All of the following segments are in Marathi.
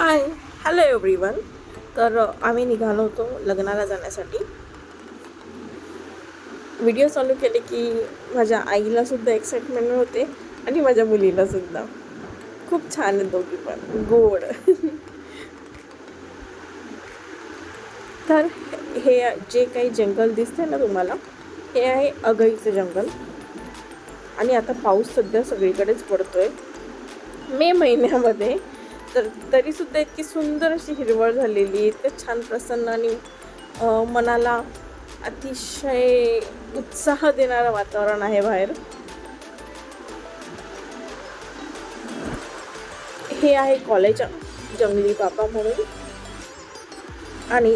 हाय हॅलो एव्हरीवन तर आम्ही निघालो होतो लग्नाला जाण्यासाठी. व्हिडिओ चालू केले की माझ्या आईला सुद्धा एक्साइटमेंट होते आणि माझ्या मुलीला सुद्धा. खूप छान आहेत दोघी पण. गोड. तर हे जे काही जंगल दिसते ना तुम्हाला हे आहे अगईचं जंगल. आणि आता पाऊस सध्या सगळीकडेच पडतोय. मे महिन्यामध्ये तर तरीसुद्धा इतकी सुंदर अशी हिरवळ झालेली इतकं छान प्रसन्न आणि मनाला अतिशय उत्साह देणारं वातावरण आहे बाहेर. हे आहे कॉलेज जंगली बाबा म्हणून. आणि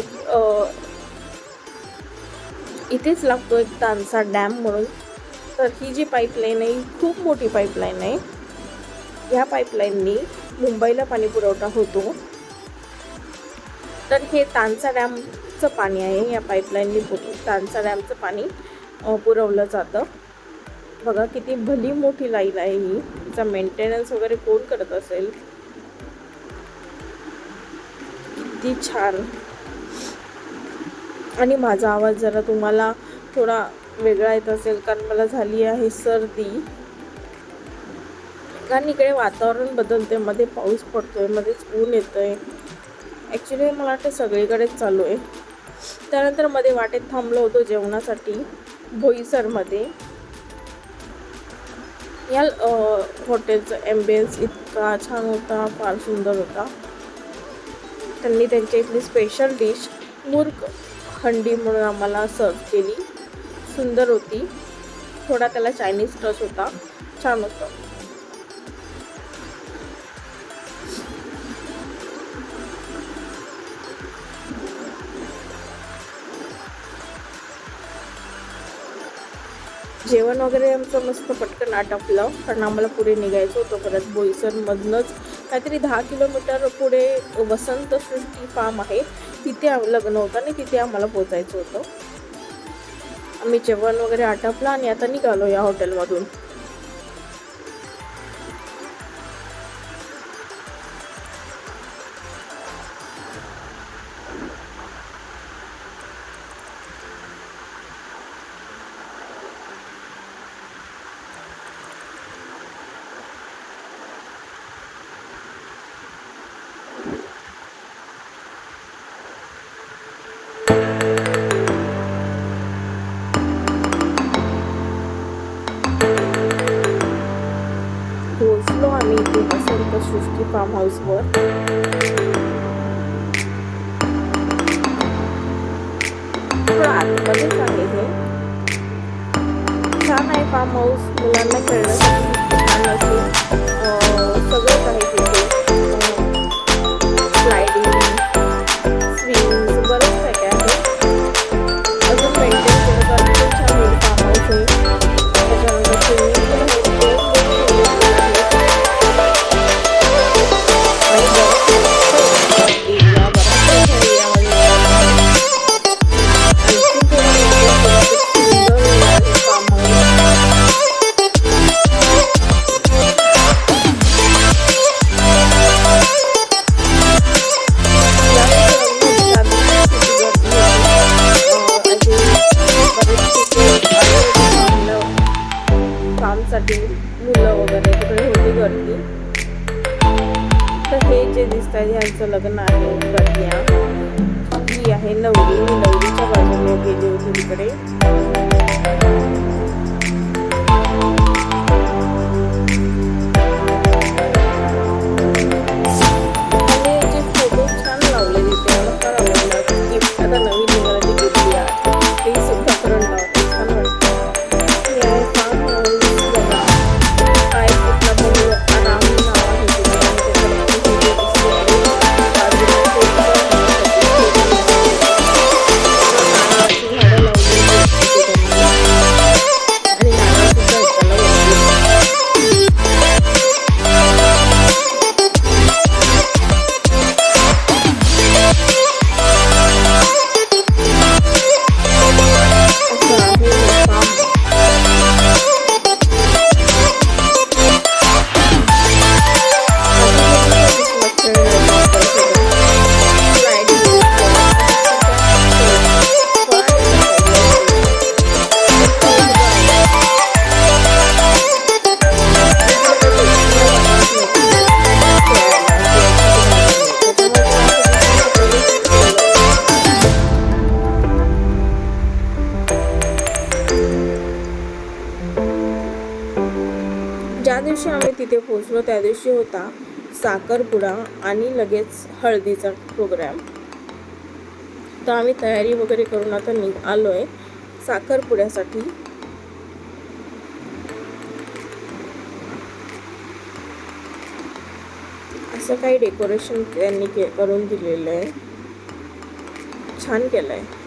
इथेच लागतो एक तानसा डॅम म्हणून. तर ही जी पाईपलाईन आहे ही खूप मोठी पाईपलाईन आहे. ह्या पाईपलाईननी मुंबईला पाणी पुरवठा होतो. तर हे तानसा डॅमचं पाणी आहे. या पाईपलाईननी तानसा डॅमचं पाणी पुरवलं जातं. बघा किती भली मोठी लाईन आहे ही. तिचा मेंटेनन्स वगैरे कोण करत असेल? किती छान. आणि माझा आवाज जरा तुम्हाला थोडा वेगळा येत असेल कारण मला झाली आहे सर्दी. कारण इकडे वातावरण बदलते मध्ये पाऊस पडतोय मध्येच ऊन येतंय. ॲक्च्युली मला वाटतं सगळीकडेच चालू आहे. त्यानंतरमध्ये वाटेत थांबलो होतो जेवणासाठी भोईसरमध्ये. या हॉटेलचं ॲम्बियन्स इतका छान होता फार सुंदर होता. त्यांनी त्यांच्या इथली स्पेशल डिश मूर्ख हंडी म्हणून आम्हाला सर्व केली. सुंदर होती. थोडा त्याला चायनीज टच होता. छान होतं. जेवण वगैरे आमचं मस्त पटकन आटपलं कारण आम्हाला पुढे निघायचं होतं परत बोईसरमधनंच. काहीतरी दहा किलोमीटर पुढे वसंत सृष्टी फार्म आहे. तिथे लग्न होतं आणि तिथे आम्हाला पोचायचं होतं. आम्ही जेवण वगैरे आटपलं आणि आता निघालो या हॉटेलमधून पोचलो आम्ही इथे वसंत सृष्टी फार्म हाऊसवर आतमध्येच आहे हे. छान आहे फार्म हाऊस मुलांना खेळण्यासाठी छान असे सगळंच आहे ह्यांचं ही आहे नवरी. मी नवरीच्या बाजूने गेली होती तिकडे. दिवशी आम्ही तिथे पोचलो त्या दिवशी होता साखरपुडा आणि लगेच हळदीचा प्रोग्राम तर आम्ही तयारी वगैरे करून आता निघ आलो आहे साखरपुड्यासाठी. असं काही डेकोरेशन त्यांनी के करून दिलेलं आहे छान केलं आहे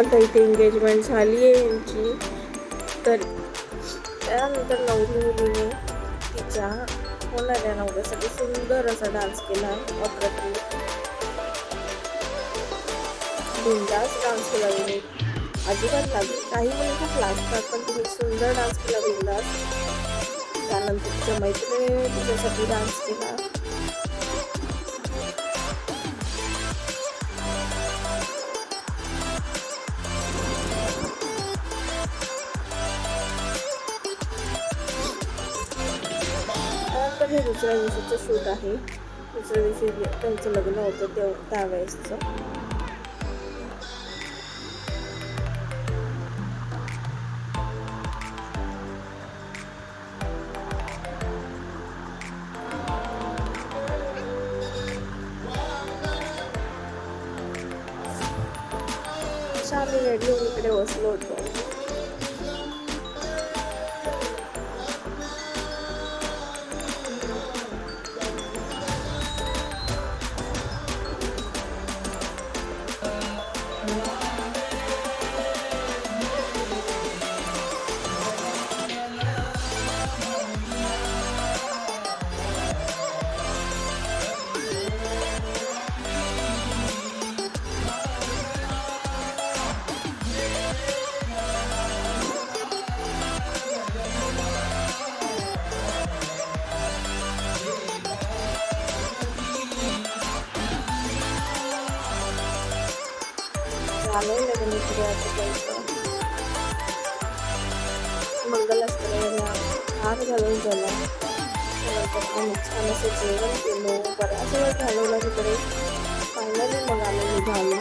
आता इथे एंगेजमेंट झाली आहे यांची. तर त्यानंतर नवरी मुलीने तिच्या होणाऱ्या नवऱ्यासाठी सुंदर असा डान्स केला अप्रतिम. बिंदास डान्स केला तिने. अजिबात लागली काही मुली खूप लागतात पण तिने सुंदर डान्स केला बिंदास. त्यानंतर तिच्या मैत्रिणीने तिच्यासाठी डान्स केला. हे दुसऱ्या दिवशीचं शूट आहे. दुसऱ्या दिवशी त्यांचं लग्न होतं ते त्यावेळेसचं अशा आम्ही रेडिओ इकडे बसलो होतो. झालंय लग्न इकडे आता हार घालून झाला आम्ही छान असं जेवण केलं बराच वेळ घालवला तिकडे फायनली मग आम्ही निघालो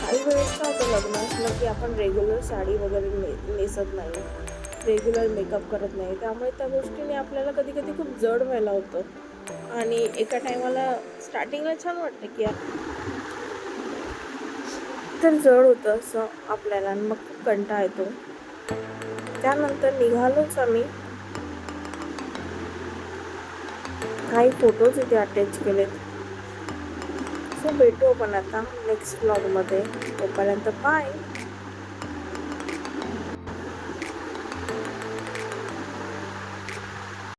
काही वेळेस काय होतं लग्न असलं की आपण रेग्युलर साडी वगैरे ने नेसत नाही रेग्युलर मेकअप करत नाही. त्यामुळे त्या गोष्टीने आपल्याला कधी कधी खूप जड व्हायला होतं. आणि एका टायमाला स्टार्टिंगला छान वाटतं की तर जड होतं असं आपल्याला मग खूप कंटाळा येतो. त्यानंतर निघालोच आम्ही. काही फोटोज इथे अटॅच केलेत. सो भेटू आपण आता नेक्स्ट ब्लॉगमध्ये तोपर्यंत बाय